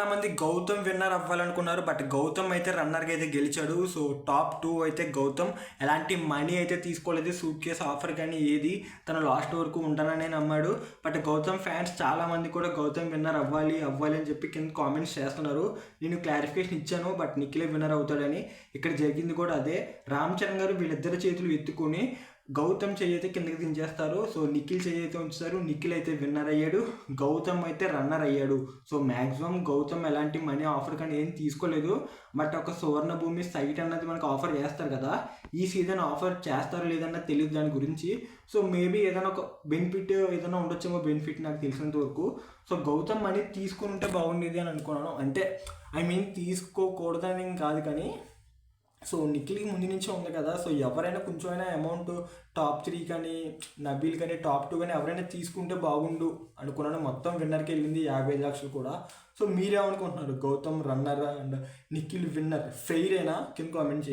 చాలా మంది గౌతమ్ విన్నర్ అవ్వాలనుకున్నారు బట్ గౌతమ్ అయితే రన్నర్గా అయితే గెలిచాడు. సో టాప్ టూ అయితే గౌతమ్. ఎలాంటి మనీ అయితే తీసుకోలేదు సూట్ కేసు ఆఫర్ కానీ ఏది తను లాస్ట్ వరకు ఉంటానని నమ్మాడు. బట్ గౌతమ్ ఫ్యాన్స్ చాలా మంది కూడా గౌతమ్ విన్నర్ అవ్వాలి అవ్వాలి అని చెప్పి కింద కామెంట్స్ చేస్తున్నారు. నేను క్లారిఫికేషన్ ఇచ్చాను బట్ నిఖిలే విన్నర్ అవుతాడని. ఇక్కడ జరిగింది కూడా అదే. రామ్ చరణ్ గారు వీళ్ళిద్దరి చేతులు ఎత్తుకొని గౌతమ్ చెయ్యి అయితే కిందకి దించేస్తారు. సో నిఖిల్ చెయ్యి అయితే ఉంచుతారు. నిఖిల్ అయితే విన్నర్ అయ్యాడు. గౌతమ్ అయితే రన్నర్ అయ్యాడు. సో మ్యాక్సిమం గౌతమ్ ఎలాంటి మనీ ఆఫర్ కానీ ఏం తీసుకోలేదు. బట్ ఒక సువర్ణ భూమి సైట్ అన్నది మనకు ఆఫర్ చేస్తారు కదా. ఈ సీజన్ ఆఫర్ చేస్తారో లేదన్నది తెలియదు దాని గురించి. సో మేబీ ఏదైనా ఒక బెనిఫిట్ ఏదైనా ఉండొచ్చేమో బెనిఫిట్ నాకు తెలిసినంత వరకు. సో గౌతమ్ మనీ తీసుకుని ఉంటే బాగుండేది అని అనుకున్నాను. అంటే ఐ మీన్ తీసుకోకూడదని కాదు కానీ సో నిఖిల్కి ముందు నుంచే ఉంది కదా. సో ఎవరైనా కొంచెం అయినా అమౌంట్ టాప్ త్రీ కానీ నబీల్ కానీ టాప్ టూ కానీ ఎవరైనా తీసుకుంటే బాగుండు అనుకున్నాను. మొత్తం విన్నర్కి వెళ్ళింది యాభై ఐదు లక్షలు కూడా. సో మీరేమనుకుంటున్నారు? Gautam runner and Nikhil winner fair అయినా కింద కామెంట్ చేయండి.